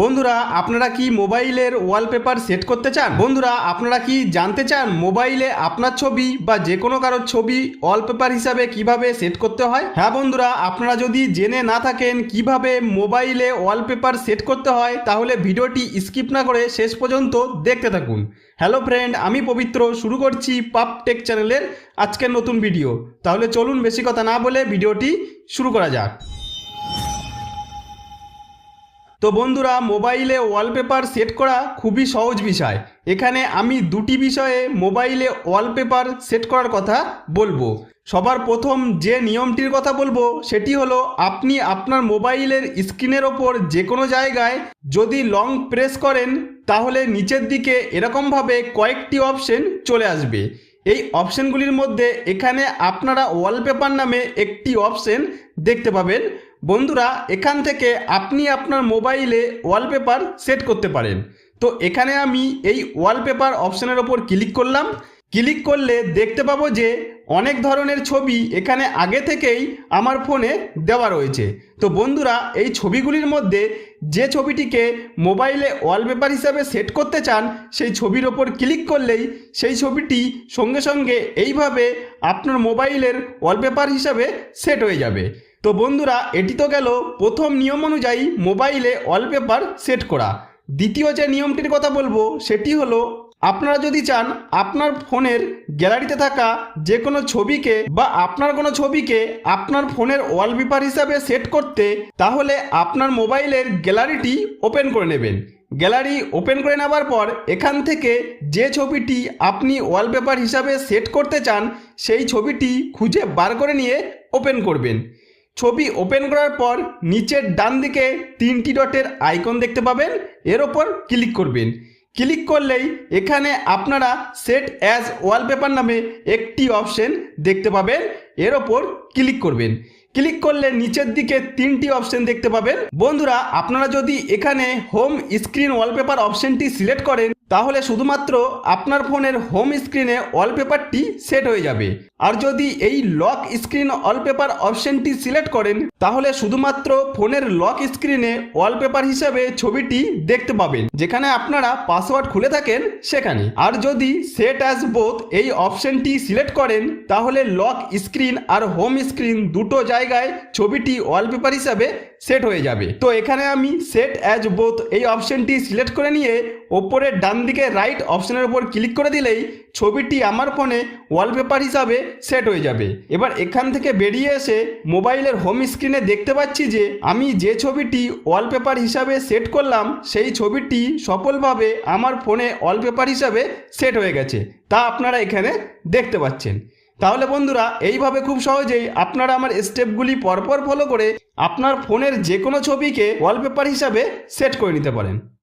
বন্ধুরা, আপনারা কি মোবাইলের ওয়ালপেপার সেট করতে চান? বন্ধুরা, আপনারা কি জানতে চান মোবাইলে আপনার ছবি বা যে কোনো কারোর ছবি ওয়ালপেপার হিসাবে কীভাবে সেট করতে হয়? হ্যাঁ বন্ধুরা, আপনারা যদি জেনে না থাকেন কীভাবে মোবাইলে ওয়ালপেপার সেট করতে হয়, তাহলে ভিডিওটি স্কিপ না করে শেষ পর্যন্ত দেখতে থাকুন। হ্যালো ফ্রেন্ড, আমি পবিত্র, শুরু করছি পাপ টেক চ্যানেলের আজকের নতুন ভিডিও। তাহলে চলুন বেশি কথা না বলে ভিডিওটি শুরু করা যাক। তো বন্ধুরা, মোবাইলে ওয়ালপেপার সেট করা খুবই সহজ বিষয়। এখানে আমি দুটি বিষয়ে মোবাইলে ওয়ালপেপার সেট করার কথা বলব। সবার প্রথম যে নিয়মটির কথা বলব, সেটি হলো আপনি আপনার মোবাইলের স্ক্রিনের ওপর যে কোনো জায়গায় যদি লং প্রেস করেন, তাহলে নিচের দিকে এরকমভাবে কয়েকটি অপশন চলে আসবে। এই অপশানগুলির মধ্যে এখানে আপনারা ওয়ালপেপার নামে একটি অপশন দেখতে পাবেন। বন্ধুরা, এখান থেকে আপনি আপনার মোবাইলে ওয়ালপেপার সেট করতে পারেন। তো এখানে আমি এই ওয়ালপেপার অপশানের ওপর ক্লিক করলাম। ক্লিক করলে দেখতে পাবো যে অনেক ধরনের ছবি এখানে আগে থেকেই আমার ফোনে দেওয়া রয়েছে। তো বন্ধুরা, এই ছবিগুলির মধ্যে যে ছবিটিকে মোবাইলে ওয়ালপেপার হিসাবে সেট করতে চান, সেই ছবির ওপর ক্লিক করলেই সেই ছবিটি সঙ্গে সঙ্গে এইভাবে আপনার মোবাইলের ওয়ালপেপার হিসাবে সেট হয়ে যাবে। তো বন্ধুরা, এটি তো গেল প্রথম নিয়ম অনুযায়ী মোবাইলে ওয়ালপেপার সেট করা। দ্বিতীয় যে নিয়মটির কথা বলব, সেটি হলো আপনারা যদি চান আপনার ফোনের গ্যালারিতে থাকা যে কোনো ছবিকে বা আপনার কোনো ছবিকে আপনার ফোনের ওয়ালপেপার হিসাবে সেট করতে, তাহলে আপনার মোবাইলের গ্যালারিটি ওপেন করে নেবেন। গ্যালারি ওপেন করে নেওয়ার পর এখান থেকে যে ছবিটি আপনি ওয়ালপেপার হিসাবে সেট করতে চান, সেই ছবিটি খুঁজে বার করে নিয়ে ওপেন করবেন। ছবি ওপেন করার পর নিচের ডান দিকে তিনটি ডটের আইকন দেখতে পাবেন, এর ওপর ক্লিক করবেন। ক্লিক করলেই এখানে আপনারা সেট অ্যাজ ওয়ালপেপার নামে একটি অপশন দেখতে পাবেন। এর ওপর ক্লিক করবেন। ক্লিক করলে নিচের দিকে তিনটি অপশন দেখতে পাবেন। বন্ধুরা, আপনারা যদি এখানে হোম স্ক্রিন ওয়ালপেপার অপশনটি সিলেক্ট করেন তাহলে শুধুমাত্র আপনার ফোনের হোম স্ক্রিনে ওয়ালপেপারটি সেট হয়ে যাবে। আর যদি এই লক স্ক্রিন ওয়ালপেপার অপশনটি সিলেক্ট করেন, তাহলে শুধুমাত্র ফোনের লক স্ক্রিনে ওয়ালপেপার হিসাবে ছবিটি দেখতে পাবেন, যেখানে আপনারা পাসওয়ার্ড খুলে থাকেন সেখানে। আর যদি সেট অ্যাজ বোথ এই অপশনটি সিলেক্ট করেন, তাহলে লক স্ক্রিন আর হোম স্ক্রিন দুটো জায়গায় ছবিটি ওয়ালপেপার হিসাবে সেট হয়ে যাবে। তো এখানে আমি সেট অ্যাজ বোথ এই অপশনটি সিলেক্ট করে নিয়ে ওপরের ডান দিকে রাইট অপশানের উপর ক্লিক করে দিলেই ছবিটি আমার ফোনে ওয়ালপেপার হিসাবে সেট হয়ে যাবে। এবার এখান থেকে বেরিয়ে এসে মোবাইলের হোম স্ক্রিনে দেখতে পাচ্ছি যে আমি যে ছবিটি ওয়ালপেপার হিসাবে সেট করলাম, সেই ছবিটি সফলভাবে আমার ফোনে ওয়ালপেপার হিসাবে সেট হয়ে গেছে। তা আপনারা এখানে দেখতে পাচ্ছেন। তাহলে বন্ধুরা, এইভাবে খুব সহজেই আপনারা আমার স্টেপগুলি পরপর ফলো করে আপনার ফোনের যে কোনো ছবিকে ওয়ালপেপার হিসাবে সেট করে নিতে পারেন।